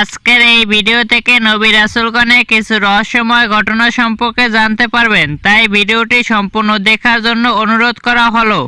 আজকের এই ভিডিও থেকে নবী রাসুলগণের কিছু রহস্যময় ঘটনা সম্পর্কে জানতে পারবেন। তাই ভিডিওটি সম্পূর্ণ দেখার জন্য অনুরোধ করা হলো।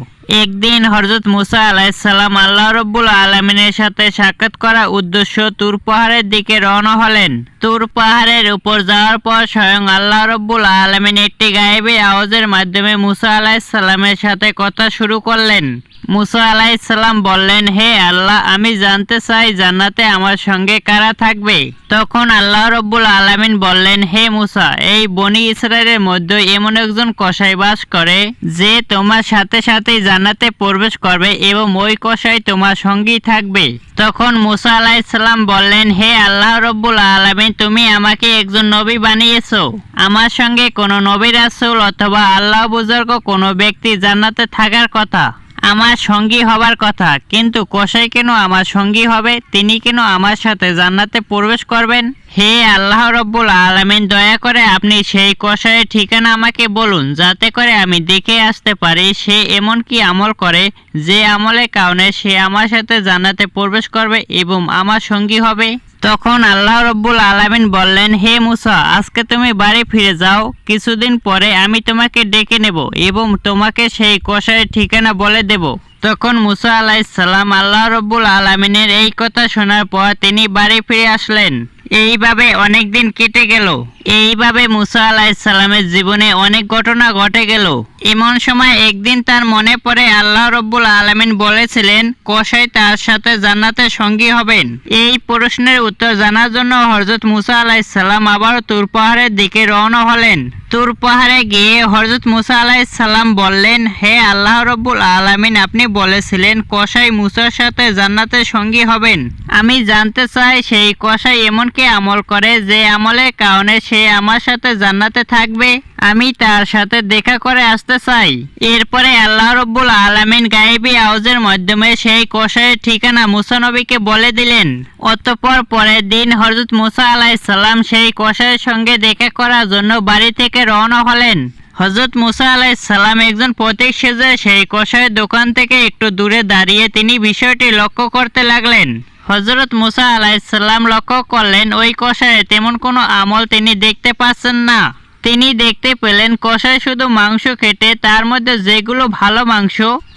একদিন হজরত মুসা আলাইসাল্লাম আল্লাহ রব্বুল আলমিনের সাথে সাক্ষাৎ করা উদ্দেশ্য তুর পাহাড়ের দিকে রওনা হলেন। তুর পাহাড়ের উপর যাওয়ার পর স্বয়ং আল্লাহ রব্বুল আলমিন একটি গায়েবী আওয়াজের মাধ্যমে মুসা আলাইসাল্লামের সাথে কথা শুরু করলেন। মুসা আলাইসাল্লাম বললেন, হে আল্লাহ, আমি জানতে চাই জান্নাতে আমার সঙ্গে কারা থাকবে? তখন আল্লাহ রব্বুল আলামিন বললেন, হে মুসা, এই বনি ইসরায়েলের মধ্যে এমন একজন কসাই বাস করে যে তোমার সাথে সাথেই জান্নাতে প্রবেশ করবে এবং ওই কসাই তোমার সঙ্গেই থাকবে। তখন মুসা আলাইসাল্লাম বললেন, হে আল্লাহ রব্বুল আলামিন, তুমি আমাকে একজন নবী বানিয়েছো। আমার সঙ্গে কোনো নবী রাসূল অথবা আল্লাহ বুজুর্গ কোনো ব্যক্তি জান্নাতে থাকার কথা। আমার সঙ্গী হবার কথা, কিন্তু কসাই কেন আমার সঙ্গী হবে? তিনি কেন আমার সাথে জান্নাতে প্রবেশ করবেন? হে আল্লাহ রব্বুল আলামিন, দয়া করে আপনি সেই কসাইয়ের ঠিকানা আমাকে বলুন, যাতে করে আমি দেখে আসতে পারি সে এমন কি আমল করে, যে আমলের কারণে সে আমার সাথে জান্নাতে প্রবেশ করবে এবং আমার সঙ্গী হবে। তখন আল্লাহ রব্বুল আলামিন বললেন, হে মুসা, আজকে তুমি বাড়ি ফিরে যাও, কিছুদিন পরে আমি তোমাকে ডেকে নেব এবং তোমাকে সেই কষায়ের ঠিকানা বলে দেব। তখন মুসা আলাইসাল্লাম আল্লাহ রব্বুল আলামিনের এই কথা শোনার পর তিনি বাড়ি ফিরে আসলেন। এইভাবে অনেক দিন কেটে গেল। এইভাবে মুসা আলাইসাল্লামের জীবনে অনেক ঘটনা ঘটে গেল। এমন সময় একদিন তার মনে পড়ে, আল্লাহ রব্বুল আলমিন বলেছিলেন, কসাই তার সাথে জান্নাতে সঙ্গী হবেন। এই প্রশ্নের উত্তর জানার জন্য হরজত মুসা আলাইসাল্লাম আবার তুর পাহাড়ের দিকে রওনা হলেন। তুর পাহাড়ে গিয়ে হরজত মুসা আলাইসাল্লাম বললেন, হে আল্লাহ রব্বুল আলমিন, আপনি বলেছিলেন, কসাই মুসার সাথে জান্নাতে সঙ্গী হবেন। আমি জানতে চাই, সেই কসাই এমন কি আমল করে যে আমলের কারণে সে আমার সাথে জান্নাতে থাকবে, আমি তার সাথে দেখা করে আসতে চাই। এরপরে আল্লাহ রব্বুল আলামিন গায়েবী আওয়াজের মাধ্যমে সেই কসাইয়ের ঠিকানা মুসা নবীকে বলে দিলেন। অতঃপর পরের দিন হজরত মুসা আলাইসাল্লাম সেই কসাইয়ের সঙ্গে দেখা করার জন্য বাড়ি থেকে রওনা হলেন। হজরত মুসা আলাইসাল্লাম একজন প্রতীক সেজে সেই কষায়ের দোকান থেকে একটু দূরে দাঁড়িয়ে তিনি বিষয়টি লক্ষ্য করতে লাগলেন। হজরত মুসা আলাইসাল্লাম লক্ষ্য করলেন, ওই কষায়ে তেমন কোনো আমল তিনি দেখতে পাচ্ছেন না। তিনি দেখতে পেলেন কষায় শুধু মাংস কেটে তার মধ্যে যেগুলো ভালো মাংস,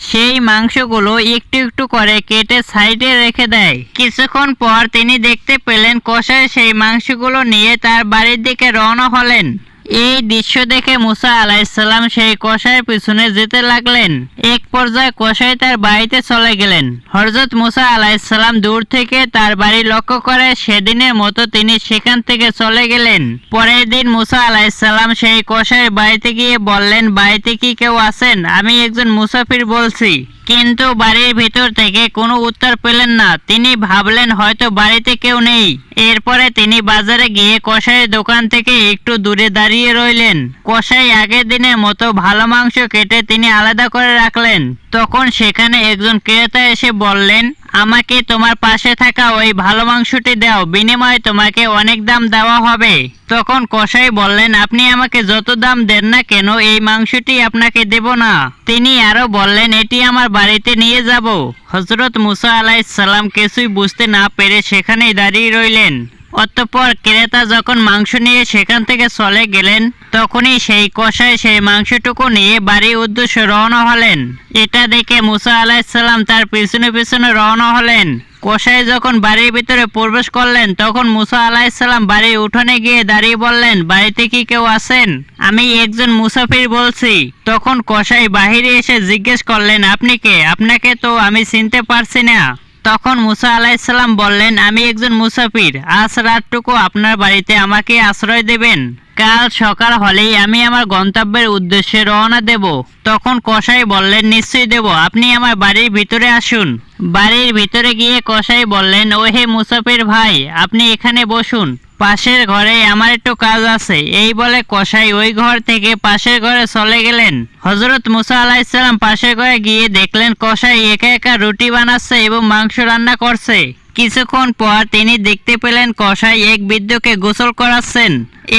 সেই মাংসগুলো একটু একটু করে কেটে সাইডে রেখে দেয়। কিছুক্ষণ পর তিনি দেখতে পেলেন কষায় সেই মাংসগুলো নিয়ে তার বাড়ির দিকে রওনা হলেন। এই দৃশ্য দেখে মুসা আলাইসাল্লাম সেই কষায়ের পিছনে যেতে লাগলেন। এক পর্যায়ে কষাই তার বাড়িতে চলে গেলেন। হরজত মুসা আলাইসাল্লাম দূর থেকে তার বাড়ি লক্ষ্য করে সেদিনের মতো তিনি সেখান থেকে চলে গেলেন। পরের দিন মুসা আলাইসাল্লাম সেই কষাইয়ের বাড়িতে গিয়ে বললেন, বাড়িতে কি কেউ আছেন? আমি একজন মুসাফির বলছি। কিন্তু বাড়ির ভেতর থেকে কোনো উত্তর পেলেন না। তিনি ভাবলেন, হয়তো বাড়িতে কেউ নেই। এরপরে তিনি বাজারে গিয়ে কষাইয়ের দোকান থেকে একটু দূরে দাঁড়িয়ে রইলেন। কষাই আগের দিনের মতো ভালো মাংস কেটে তিনি আলাদা করে রাখলেন। তখন সেখানে একজন ক্রেতা এসে বললেন আমাকে তোমার পাশে থাকা ওই ভালো মাংসটি দাও, বিনিময়ে তোমাকে অনেক দাম দেওয়া হবে। তখন কসাই বললেন, আপনি আমাকে যত দাম দেন না কেন, এই মাংসটি আপনাকে দেব না। তিনি আরও বললেন, এটি আমার বাড়িতে নিয়ে যাব। হজরত মুসা আলাইসাল্লাম কিছুই বুঝতে না পেরে সেখানেই দাঁড়িয়ে রইলেন। অতঃপর ক্রেতা যখন মাংস নিয়ে সেখান থেকে চলে গেলেন, তখনই সেই কষায় সেই মাংসটুকু নিয়ে বাড়ির উদ্দেশ্যে রওনা হলেন। এটা দেখে মুসা আলাইসাল্লাম তার পিছনে পিছনে রওনা হলেন। কষাই যখন বাড়ির ভিতরে প্রবেশ করলেন, তখন মুসা আলাইসাল্লাম বাড়ির উঠোনে গিয়ে দাঁড়িয়ে বললেন, বাড়িতে কি কেউ আছেন? আমি একজন মুসাফির বলছি। তখন কষাই বাহিরে এসে জিজ্ঞেস করলেন, আপনি কে? আপনাকে তো আমি চিনতে পারছি না। তখন মুসা আলাইসাল্লাম বললেন, আমি একজন মুসাফির। আজ রাতটুকু আপনার বাড়িতে আমাকে আশ্রয় দেবেন। কাল সকাল হলেই আমি আমার গন্তব্যের উদ্দেশ্যে রওনা দেব। তখন কসাই বললেন, নিশ্চয়ই দেব। আপনি আমার বাড়ির ভিতরে আসুন। বাড়ির ভিতরে গিয়ে কসাই বললেন ও হে মুসাফির ভাই, আপনি এখানে বসুন। পাশের ঘরে আমার একটু কাজ আছে। এই বলে কসাই ওই ঘর থেকে পাশের ঘরে চলে গেলেন। হজরত মুসা আলাইসাল্লাম পাশের ঘরে গিয়ে দেখলেন কসাই একা একা রুটি বানাচ্ছে এবং মাংস রান্না করছে। কিছুক্ষণ পর তিনি দেখতে পেলেন কসাই এক বৃদ্ধকে গোসল করাচ্ছেন।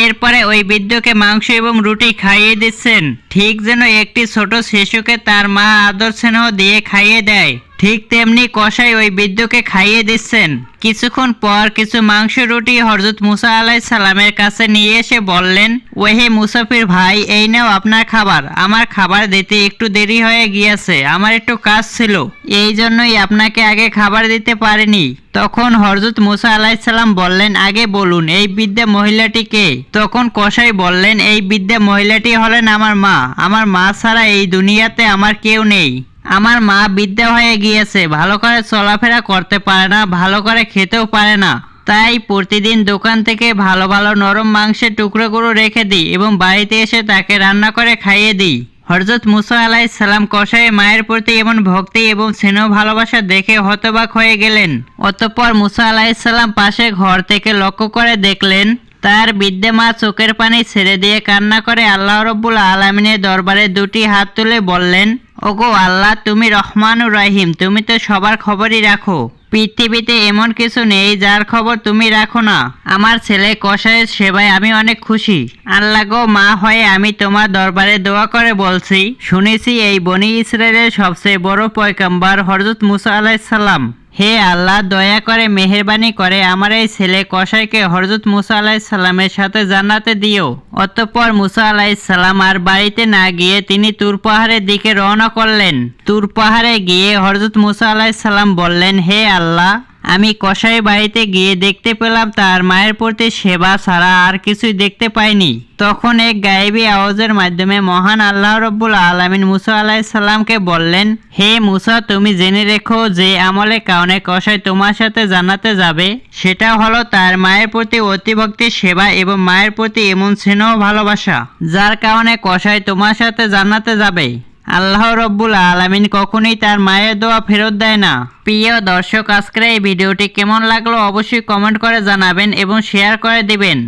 এরপরে ওই বৃদ্ধকে মাংস এবং রুটি খাইয়ে দিচ্ছেন। ঠিক যেন একটি ছোট শিশুকে তার মা আদর স্নেহ দিয়ে খাইয়ে দেয়। ঠিক তেমনি কসাই ওই বৃদ্ধকে খাইয়ে দিচ্ছেন। কিছুক্ষণ পর কিছু মাংস, রুটি হরজত মুসা আলাই সালামের কাছে নিয়ে এসে বললেন, ওহে মুসাফির ভাই, এই নাও আপনার খাবার। আমার খাবার দিতে একটু দেরি হয়ে গিয়েছে, আমার একটু কাজ ছিল। এই জন্যই আপনাকে আগে খাবার দিতে পারিনি। তখন হরজত মুসা আলাইসাল্লাম বললেন, আগে বলুন, এই বিদ্যা মহিলাটি কে? তখন কসাই বললেন, এই বিদ্যা মহিলাটি হলেন আমার মা। আমার মা ছাড়া এই দুনিয়াতে আমার কেউ নেই। আমার মা বিদ্যা হয়ে গিয়েছে, ভালো করে চলাফেরা করতে পারে না, ভালো করে খেতেও পারে না। তাই প্রতিদিন দোকান থেকে ভালো ভালো নরম মাংসের টুকরোগুলো রেখে দিই এবং বাড়িতে এসে তাকে রান্না করে খাইয়ে দিই। হরজত মুসা আলাহ সালাম কষায় মায়ের প্রতি এমন ভক্তি এবং স্নেহ ভালোবাসা দেখে হতবাক হয়ে গেলেন। অতঃপর মুসা আলাহিসাল্লাম পাশে ঘর থেকে লক্ষ্য করে দেখলেন, তার বিদ্যে মা চোখের পানি ছেড়ে দিয়ে কান্না করে আল্লাহ রব্বুল আলমিনের দরবারে দুটি হাত তুলে বললেন ওগো আল্লাহ, তুমি রহমানুর রহিম, তুমি তো সবার খবরই রাখো। পৃথিবীতে এমন কিছু নেই যার খবর তুমি রাখো না। আমার ছেলে কষায়ের সেবায় আমি অনেক খুশি। আল্লাহ গো, মা হয়ে আমি তোমার দরবারে দোয়া করে বলছি। শুনেছি এই বনি ইসরায়েলের সবচেয়ে বড় পয়কাম্বার হরজত মুসা আলাইসাল্লাম হে আল্লাহ, দয়া করে মেহরবানি করে আমার এই ছেলে কসাইকে হরজত মুসা আলাহ সাল্লামের সাথে জানাতে দিও। অতঃপর মুসা আলাহ সাল্লাম আর বাড়িতে না গিয়ে তিনি তুর পাহাড়ের দিকে রওনা করলেন। তুর পাহাড়ে গিয়ে হরজত মুসা আলাহ সাল্লাম বললেন, হে আল্লাহ আমি কসাই বাড়িতে গিয়ে দেখতে পেলাম তার মায়ের প্রতি সেবা ছাড়া আর কিছুই দেখতে পাইনি। তখন এক গায়েবী আওয়াজের মাধ্যমে মহান আল্লাহ রব্বুল আলমিন মুসা আলাহি সাল্লামকে বললেন, হে মুসা, তুমি জেনে রেখো যে আমলে কারণে কসাই তোমার সাথে জানাতে যাবে। সেটা হলো তার মায়ের প্রতি অতিভক্তির সেবা এবং মায়ের প্রতি এমন স্নেহ ভালোবাসা, যার কারণে কসাই তোমার সাথে জানাতে যাবে। আল্লাহ রব্বুল আলমিন কখনোই তার মায়ের দোয়া ফেরত দেয় না। প্রিয় দর্শক, আজকের এই ভিডিওটি কেমন লাগল অবশ্যই কমেন্ট করে জানাবেন এবং শেয়ার করে দিবেন।